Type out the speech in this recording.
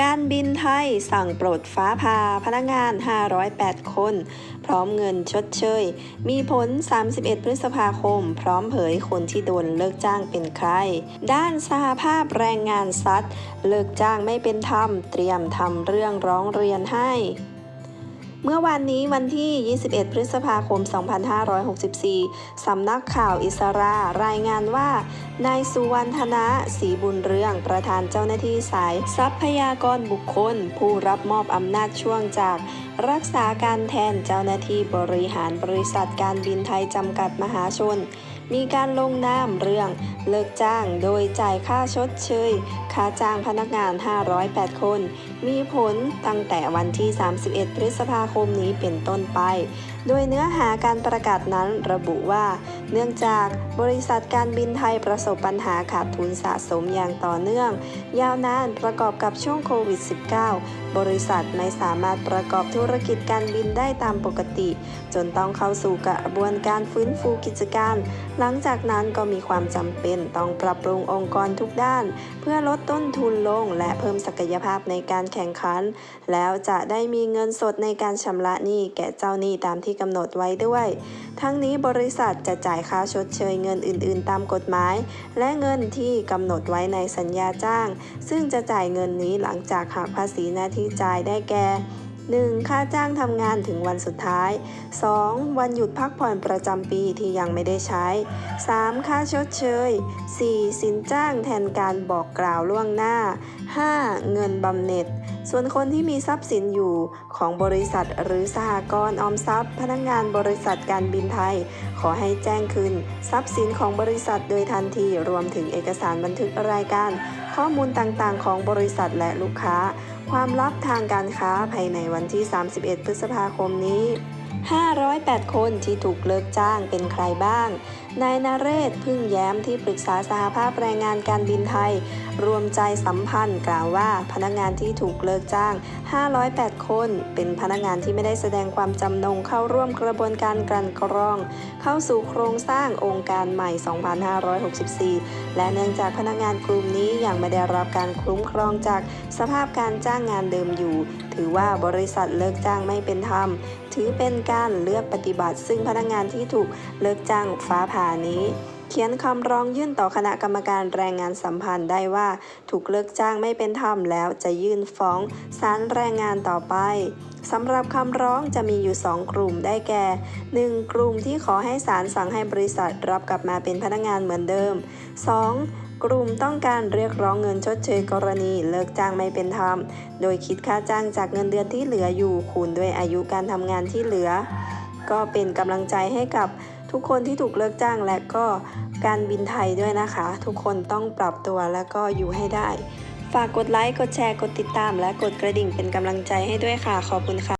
การบินไทยสั่งปลดฟ้าพาพนักงาน 508 คน พร้อมเงินชดเชย มีผล 31 พฤษภาคม พร้อมเผยคนที่โดนเลิกจ้างเป็นใคร ด้านสหภาพแรงงานซัดเลิกจ้างไม่เป็นธรรม เตรียมทำเรื่องร้องเรียนให้ เมื่อวานนี้วันที่ 21 พฤษภาคม 2564 สำนักข่าวอิสรารายงานว่า นายสุวรรณธนะศรีบุญเรือง ประธานเจ้าหน้าที่สาย ทรัพยากรบุคคล ผู้รับมอบอำนาจช่วงจาก รักษาการแทนเจ้าหน้าที่บริหารบริษัทการบินไทยจำกัดมหาชน มีการลงนามเรื่องเลิกจ้างโดยจ่ายค่าชดเชย ค่าจ้างพนักงาน 508 คน มีผลตั้งแต่วันที่ 31 พฤษภาคมนี้เป็นต้นไป โดยเนื้อหาการประกาศนั้นระบุว่า เนื่องจากบริษัทการบินไทยประสบปัญหาขาดทุนสะสมอย่างต่อเนื่อง ยาวนานประกอบกับช่วงโควิด -19 บริษัทไม่สามารถประกอบธุรกิจการบินได้ตามปกติ จนต้องเข้าสู่กระบวนการฟื้นฟูกิจการหลังจากนั้นก็มีความจำเป็นต้องปรับปรุงองค์กรทุกด้าน เพื่อลดต้นทุนลงและเพิ่มศักยภาพในการแข่งขัน แล้วจะได้มีเงินสดในการชำระหนี้แก่เจ้าหนี้ตามที่กำหนดไว้ด้วย ทั้งนี้บริษัทจะจ่ายค่าชดเชยเงินอื่น ๆ ตามกฎหมาย และเงินที่กำหนดไว้ในสัญญาจ้าง ซึ่งจะจ่ายเงินนี้หลังจากหักภาษีหน้าที่จ่ายได้แก่ 1. ค่าจ้างทำงานถึงวันสุดท้าย 2. วันหยุดพักผ่อนประจำปีที่ยังไม่ได้ใช้ 3. ค่าชดเชย 4. สินจ้างแทนการบอกกล่าวล่วงหน้า 5. เงินบำเหน็จ ส่วนคนที่มีทรัพย์สินอยู่ของบริษัทหรือสหกรณ์ออมทรัพย์ พนักงานบริษัทการบินไทย ขอให้แจ้งคืนทรัพย์สินของบริษัทโดยทันทีรวมถึงเอกสารบันทึกรายการ ข้อมูลต่างๆ ของบริษัทและลูกค้า ความลับทางการค้าภายในวันที่ 31 พฤษภาคมนี้ 508 คนที่ถูกเลิกจ้างเป็นใครบ้างนายนาเรศพึ่งแย้มที่ปรึกษาสหภาพแรงงานการบินไทย รวมใจสัมพันธ์กล่าวว่าพนักงานที่ถูกเลิกจ้าง 508 คน เป็นพนักงานที่ไม่ได้แสดงความจำนงเข้าร่วมกระบวนการกลั่นกรอง เข้าสู่โครงสร้างองค์การใหม่ 2564 และเนื่องจากพนักงานกลุ่มนี้ยังไม่ได้รับการคุ้มครองจากสภาพการจ้างงานเดิมอยู่ ถือว่าบริษัทเลิกจ้างไม่เป็นธรรม ถือเป็นการเลือกปฏิบัติ ซึ่งพนักงานที่ถูกเลิกจ้างฟ้าผ่าานี้ เขียนคำร้องยื่นต่อคณะกรรมการแรงงานสัมพันธ์ได้ว่า ถูกเลิกจ้างไม่เป็นธรรมแล้วจะยื่นฟ้องศาลแรงงานต่อไปสำหรับคำร้องจะมีอยู่ 2 กลุ่มได้แก่ 1. กลุ่มที่ขอให้ศาลสั่งให้บริษัทรับกลับมาเป็นพนักงานเหมือนเดิม 2. กลุ่มต้องการเรียกร้องเงินชดเชยกรณีเลิกจ้างไม่เป็นธรรม โดยคิดค่าจ้างจากเงินเดือนที่เหลืออยู่คูณด้วยอายุการทำงานที่เหลือ ก็เป็นกำลังใจให้กับ ทุกคนที่ถูกเลิกจ้างและก็การบินไทยด้วยนะคะ ทุกคนต้องปรับตัวและก็อยู่ให้ได้ ฝากกดไลค์ กดแชร์ กดติดตาม และกดกระดิ่งเป็นกำลังใจให้ด้วยค่ะ ขอบคุณค่ะ